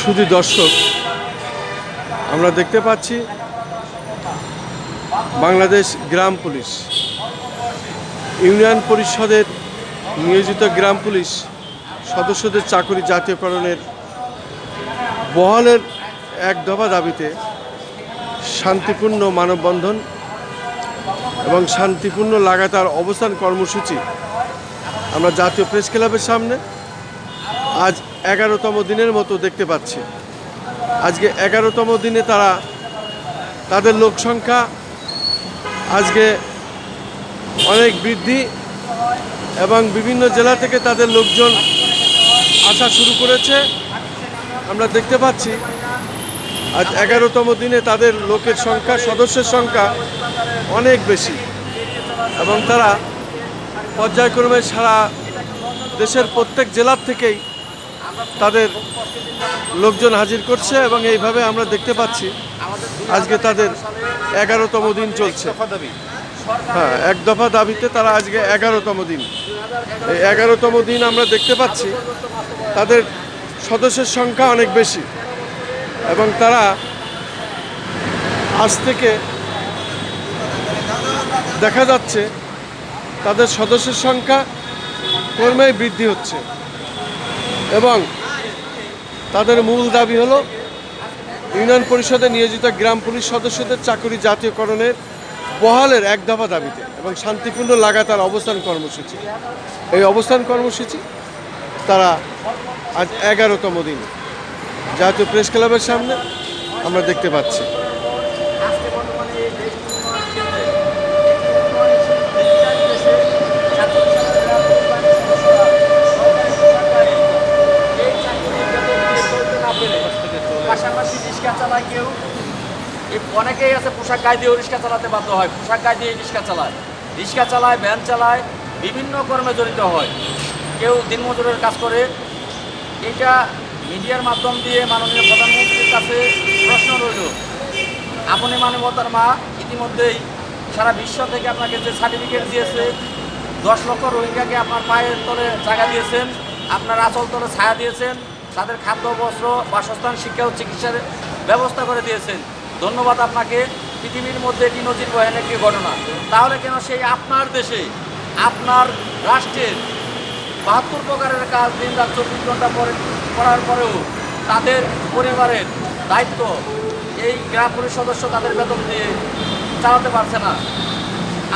শুধু দর্শক, আমরা দেখতে পাচ্ছি বাংলাদেশ গ্রাম পুলিশ। ইউনিয়ন পরিষদের নিয়োজিত গ্রাম পুলিশ সদস্যদের চাকরি জাতীয়করণের বহালের এক দফা দাবিতে শান্তিপূর্ণ মানববন্ধন এবং শান্তিপূর্ণ লাগাতার অবস্থান কর্মসূচি। আমরা জাতীয় প্রেস ক্লাবের সামনে আজ এগারোতম দিনের মতো দেখতে পাচ্ছি। আজকে এগারোতম দিনে তারা তাদের লোক সংখ্যা আজকে অনেক বৃদ্ধি এবং বিভিন্ন জেলা থেকে তাদের লোকজন আসা শুরু করেছে। আমরা দেখতে পাচ্ছি, আজ এগারোতম দিনে তাদের লোকের সংখ্যা, সদস্যের সংখ্যা অনেক বেশি এবং তারা পর্যায়ক্রমে সারা দেশের প্রত্যেক জেলার থেকেই তাদের লোকজন হাজির করছে এবং এইভাবে আমরা দেখতে পাচ্ছি আজকে তাদের এগারোতম দিন চলছে। হ্যাঁ এক দফা দাবিতে তারা আজকে এগারোতম দিন। এই এগারোতম দিন আমরা দেখতে পাচ্ছি তাদের সদস্যের সংখ্যা অনেক বেশি এবং তারা আজ থেকে দেখা যাচ্ছে তাদের সদস্যের সংখ্যা ক্রমেই বৃদ্ধি হচ্ছে। এবং তাদের মূল দাবি হলো ইউনিয়ন পরিষদে নিয়োজিত গ্রাম পুলিশ সদস্যদের চাকরি জাতীয়করণের বহালের এক দফা দাবিতে এবং শান্তিপূর্ণ লাগাতার অবস্থান কর্মসূচি। এই অবস্থান কর্মসূচি তারা আজ এগারোতম দিন। জাতীয় প্রেস ক্লাবের সামনে আমরা দেখতে পাচ্ছি। অনেকেই আছে পোশাক গায়ে দিয়েও রিক্সা চালাতে বাধ্য হয়, পোশাক গায়ে দিয়ে রিক্সা চালায়। রিক্সা চালায়, ভ্যান চালায়, বিভিন্ন কর্মে জড়িত হয়। কেউ দিনমজুরের কাজ করে। এটা মিডিয়ার মাধ্যম দিয়ে মাননীয় প্রধানমন্ত্রীর কাছে প্রশ্ন রইল, আপনি মানবতার মা, ইতিমধ্যেই সারা বিশ্ব থেকে আপনাকে যে সার্টিফিকেট দিয়েছে, দশ লক্ষ রোহিঙ্গাকে আপনার পায়ের তলে জায়গা দিয়েছেন, আপনার আচল তলে ছায়া দিয়েছেন, তাদের খাদ্য, বস্ত্র, বাসস্থান, শিক্ষা ও চিকিৎসার ব্যবস্থা করে দিয়েছেন। ধন্যবাদ আপনাকে। পৃথিবীর মধ্যে এটি নজির বহেন একটি ঘটনা। তাহলে কেন সেই আপনার দেশে, আপনার রাষ্ট্রের বাহাত্তর প্রকারের কাজ দিন রাত চব্বিশ ঘণ্টা পরে, করার পরেও তাদের পরিবারের দায়িত্ব এই গ্রাম পুলিশ সদস্য তাদের বেতন দিয়ে চালাতে পারছে না।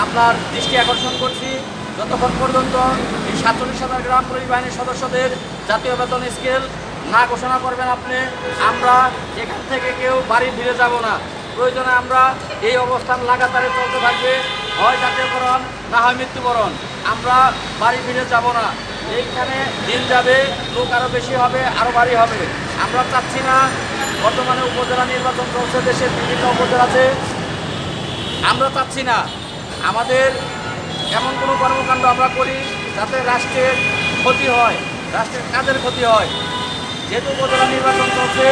আপনার দৃষ্টি আকর্ষণ করছি। যতক্ষণ পর্যন্ত এই সাতচল্লিশ হাজার গ্রাম পুলিশ বাহিনীর সদস্যদের জাতীয় বেতন স্কেল না ঘোষণা করবেন আপনি, আমরা এখান থেকে কেউ বাড়ি ফিরে যাব না। প্রয়োজনে আমরা এই অবস্থান লাগাতারে চলতে থাকবে হয় জাতীয়করণ না হয় মৃত্যুবরণ। আমরা বাড়ি ফিরে যাব না। এইখানে দিন যাবে, লোক আরও বেশি হবে আরও বাড়ি হবে। আমরা চাচ্ছি না বর্তমানে উপজেলা নির্বাচন চলছে, দেশের বিভিন্ন উপজেলাতে। আমরা চাচ্ছি না। আমাদের এমন কোনো কর্মকাণ্ড আমরা করি যাতে রাষ্ট্রের ক্ষতি হয়, রাষ্ট্রের কাজের ক্ষতি হয়। যেহেতু উপজেলা নির্বাচন চলছে,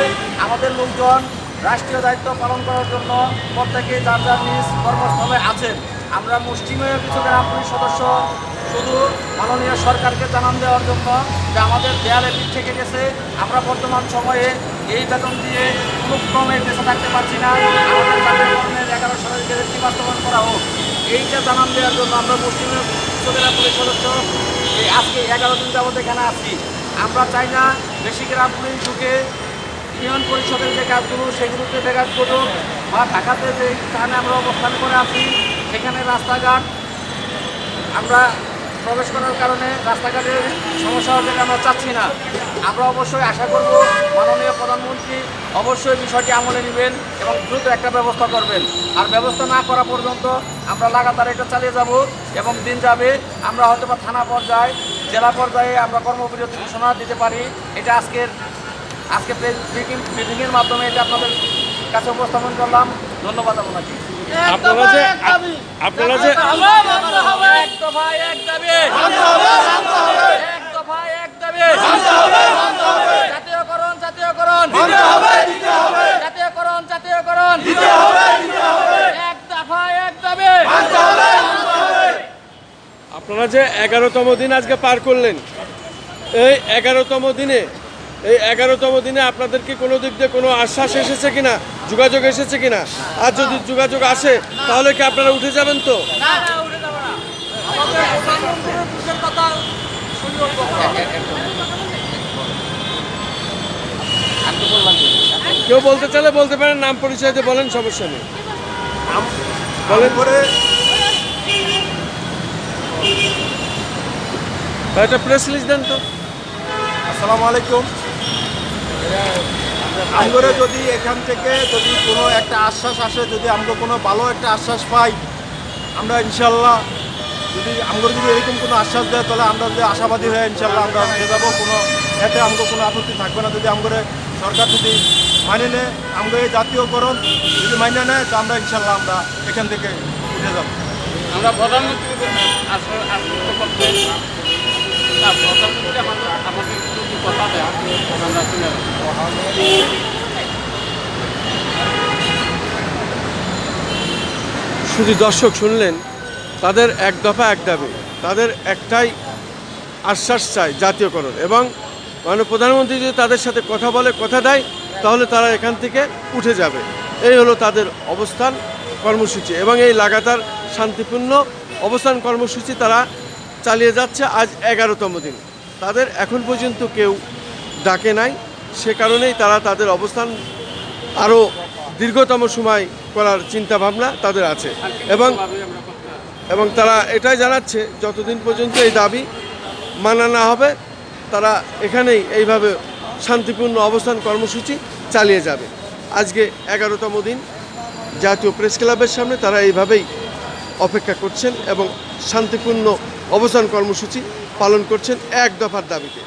আমাদের লোকজন রাষ্ট্রীয় দায়িত্ব পালন করার জন্য প্রত্যেকে যার যার নিজ কর্মস্থলে আছেন। আমরা মুষ্টিমেয় কিছু গ্রাম পুলিশ সদস্য শুধু মাননীয় সরকারকে জানান দেওয়ার জন্য যে আমাদের দেয়ালে পিঠ থেকে গেছে। আমরা বর্তমান সময়ে এই বেতন দিয়ে কোনো ক্রমে বেঁচে থাকতে পারছি না। আমাদের জাতীয়করণের এগারো সালের গ্যারেন্টি বাস্তবায়ন করা হোক। এইটা জানান দেওয়ার জন্য আমরা মুসলিমের উপজেলা পুলিশ সদস্য আজকে এগারো দিন যাবত এখানে আছি। আমরা চাই না বেশি গ্রাম পুলিশ ঢুকে ইউনিয়ন পরিষদের যে কাজগুলো, সেগুলোতে ব্যাঘাত ঘটুক বা ঢাকাতে যে স্থানে আমরা অবস্থান করে আছি, সেখানে রাস্তাঘাট আমরা প্রবেশ করার কারণে রাস্তাঘাটের সমস্যা হতে আমরা চাচ্ছি না। আমরা অবশ্যই আশা করব মাননীয় প্রধানমন্ত্রী অবশ্যই বিষয়টি আমলে নেবেন এবং দ্রুত একটা ব্যবস্থা করবেন। আর ব্যবস্থা না করা পর্যন্ত আমরা লাগাতার এটা চালিয়ে যাব এবং দিন যাবে। আমরা হয়তো বা থানা পর্যায়ে জেলা পর্যায়ে আমরা কর্মবিরতি ঘোষণা দিতে পারি। এটা আজকের আজকে মিটিংয়ের মাধ্যমে এটা আপনাদের কাছে উপস্থাপন করলাম। ধন্যবাদ আপনাকে। আপনারা যে আপনারা যে এক দফায় এক দাবি। এক দফায় এক দাবি। জাতীয়করণ জাতীয়করণ। জাতীয়করণ জাতীয়করণ এক দফায় এক দাবি আপনারা যে এগারোতম দিন আজকে পার করলেন এই এগারোতম দিনে এই এগারোতম দিনে আপনাদেরকে কোনো দিক দিয়ে কোনো আশ্বাস এসেছে কিনা যোগাযোগ এসেছে কিনা? আর যদি যোগাযোগ আসে তাহলে কি আপনারা উঠে যাবেন তো? কেউ বলতে চাইলে বলতে পারেন নাম পরিচয় বলেন সমস্যা নেই। বলেন। একটা প্রেস লিস্ট দেন তো। আসসালামু আলাইকুম। আমরা যদি এখান থেকে যদি কোনো একটা আশ্বাস আসে, যদি আমরা কোনো ভালো একটা আশ্বাস পাই, আমরা ইনশাল্লাহ যদি আমরা যদি এরকম কোনো আশ্বাস দেয়, তাহলে আমরা যদি আশাবাদী হয়ে ইনশাল্লাহ আমরা উঠে যাব। কোনো এতে আমাকে কোনো আপত্তি থাকবে না। যদি আমরা সরকার যদি মানে নেয় আমরা এই জাতীয়করণ যদি মানে নেয়, তো আমরা ইনশাল্লাহ আমরা এখান থেকে উঠে যাব। আমরা প্রধানমন্ত্রী শুনে শুধু দর্শক শুনলেন, তাদের এক দফা এক দাবি, তাদের একটাই আশ্বাস চাই জাতীয়করণ। এবং মাননীয় প্রধানমন্ত্রী যদি তাদের সাথে কথা বলে, কথা দেয়, তাহলে তারা এখান থেকে উঠে যাবে। এই হলো তাদের অবস্থান, কর্মসূচি। এবং এই লাগাতার শান্তিপূর্ণ অবস্থান কর্মসূচি তারা চালিয়ে যাচ্ছে আজ এগারোতম দিন। তাদের এখন পর্যন্ত কেউ ডাকে নাই। সে কারণেই তারা তাদের অবস্থান আরও দীর্ঘতম সময় করার চিন্তা ভাবনা তাদের আছে। এবং। এবং তারা এটাই জানাচ্ছে, যতদিন পর্যন্ত এই দাবি মানা না হবে, তারা এখানেই এইভাবে শান্তিপূর্ণ অবস্থান কর্মসূচি চালিয়ে যাবে। আজকে এগারোতম দিন, জাতীয় প্রেস ক্লাবের সামনে তারা এইভাবেই অপেক্ষা করছেন এবং শান্তিপূর্ণ অবস্থান কর্মসূচি পালন করছেন এক দফার দাবিতে।